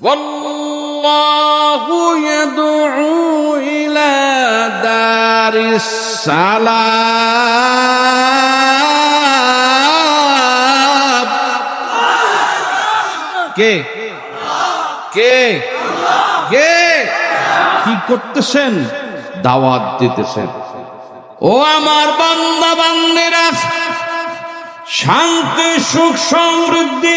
والله يدعو إلى دار السلام কে কে কে কি করতেছেন দাওয়াত দিতেছেন ও আমার বান্দা বান্দিরা শান্তি সুখ সমৃদ্ধি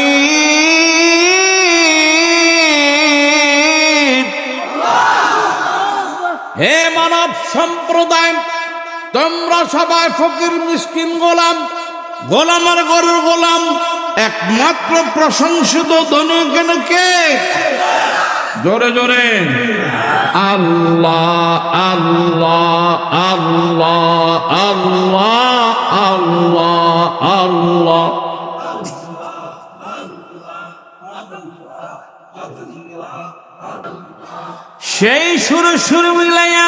সম্প্রদায়। তোমরা সবাই ফকির, মিসকিন গোলাম গোলামের গরুর গোলাম, একমাত্র প্রশংসিত ধনুকেন কে? জোরে জোরে। আল্লাহ আল্লাহ আল্লাহ আল্লাহ আল্লাহ আল্লাহ। সেই সুরে সুর মিলাইয়া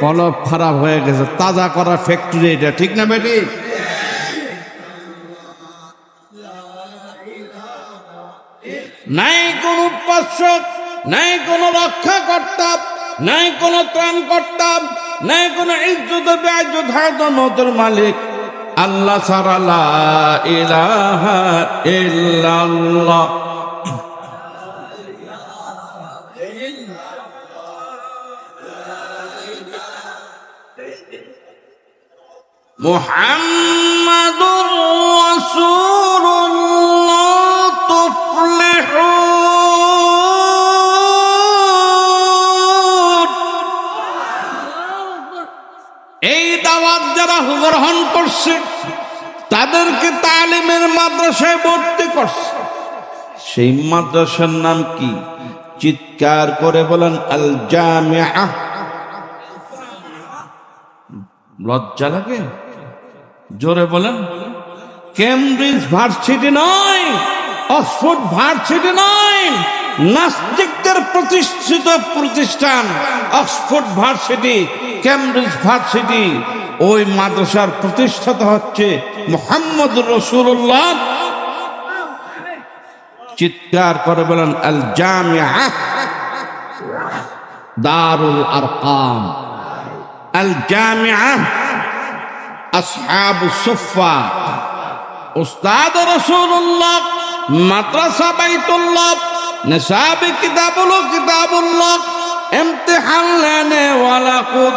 কলব খারাপ হয়ে গেছে, তাজা করা ফ্যাক্টরি এটা, ঠিক না বেটি? নাই কোন উপাস্যক নাই কোন রক্ষা করতাম নাই কোন ত্রাণ করতাম নাই কোন ইজ্জত বেআজত হায়দমতের মালিক। আল্লাহ ছাড়া ইলাহা ইল্লাল্লাহ। মুহাম্মাদুর রাসূলুল্লাহ তুফলিহুন এই দাওয়াত যারা গ্রহণ করছে, তাদেরকে তালিমের মাদ্রাসায় ভর্তি করছে। সেই মাদ্রাসার নাম কি? চিৎকার করে বলেন আল জামিয়া লজ্জা লাগে? জোরে বলেন। কেমব্রিজ ভার্সিটি নয়, অক্সফোর্ড ভার্সিটি নয়, নাস্তিকদের প্রতিষ্ঠিত প্রতিষ্ঠান অক্সফোর্ড ভার্সিটি, কেমব্রিজ ভার্সিটি। ওই মাদ্রাসার প্রতিষ্ঠাতা হচ্ছে মোহাম্মদ রসুল্লাহ চিৎকার করে বলেন আল জামিয়া দারুল আরকাম। الجامعة أصحاب الصفة. أستاذ رسول الله مدرسة بيت الله نصاب كتاب الله كتاب الله. امتحان لنا ولا خذ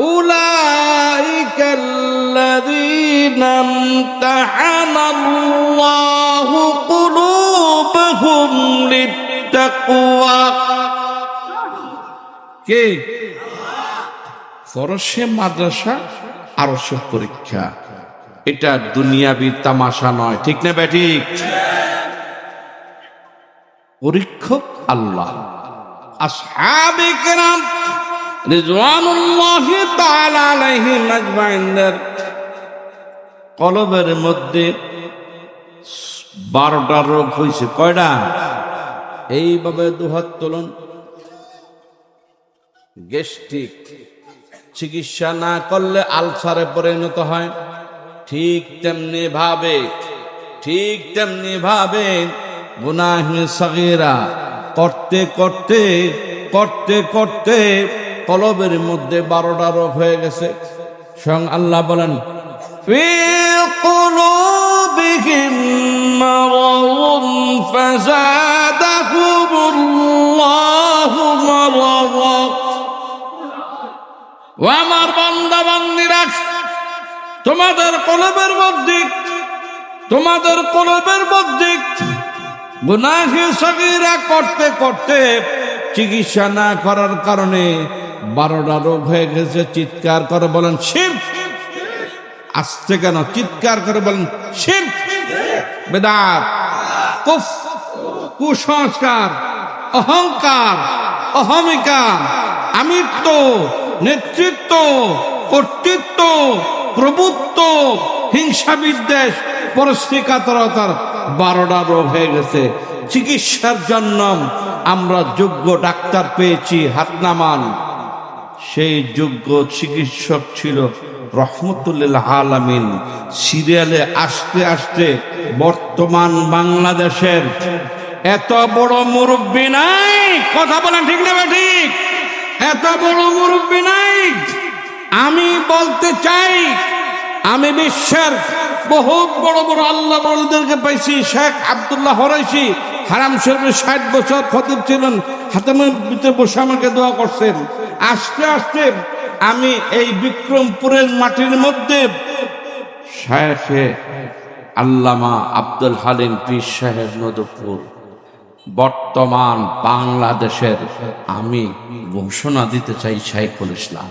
أولئك الذين امتحن الله قلوبهم للتقوى. كيف؟ ফরসে মাদ্রাসা আরও পরীক্ষা। এটা দুনিয়াবি তামাশা নয়, ঠিক না ব্যাঠিক পরীক্ষক আল্লাহ। কলবের মধ্যে বারোটা রোগ হয়েছে কয়টা? এইভাবে দুহাত তোলন। গ্যাস্ট্রিক। চিকিৎসা না করলে আলসারে পরিণত হয় ঠিক তেমনি ভাবে ঠিক তেমনি ভাবে গুনাহে সগীরা করতে করতে করতে করতে কলবের মধ্যে বারোটা রোগ হয়ে গেছে স্বয়ং আল্লাহ বলেন في قلوبهم مرض فزادهم الله مرضا ও আমার বান্দা বান্দিরা তোমাদের কলবের মধ্যে, তোমাদের কলবের মধ্যে করতে করতে চিকিৎসা না করার কারণে বারোটা রোগ হয়ে গেছে। চিৎকার করে বলেন শিব আসছে কেন? চিৎকার করে বলেন শিব কুফ, কুসংস্কার, অহংকার অহমিকা আমিত্ব নেতৃত্ব, কর্তৃত্ব, প্রভুত্ব হিংসা বিদ্বেষ পরশ্রীকাতরতার বারোটা রোগ হয়ে গেছে। চিকিৎসার জন্য আমরা যোগ্য ডাক্তার পেয়েছি হাতনামান। সেই যোগ্য চিকিৎসক ছিল রহমতুল্লাহ আলামিন। সিরিয়ালে আসতে আসতে বর্তমান বাংলাদেশের এত বড় মুরব্বী নাই। কথা বলেন ঠিক না ঠিক? এত বড় মুরব্বী নাই। আমি বলতে চাই, আমি বিশ্বের বহুত বড় বড় আল্লাহ বড়দেরকে পাইছি, শেখ আবদুল্লাহ হরাইছি হারাম শরীফের ষাট বছর খতিব ছিলেন ভিতরে বসে আমাকে দোয়া করছেন। আস্তে আস্তে আমি এই বিক্রমপুরের মাটির মধ্যে শেখে আল্লামা আব্দুল হালিম পীর সাহেব নদপুর। বর্তমান বাংলাদেশের আমি ঘোষণা দিতে চাই শাইখুল ইসলাম।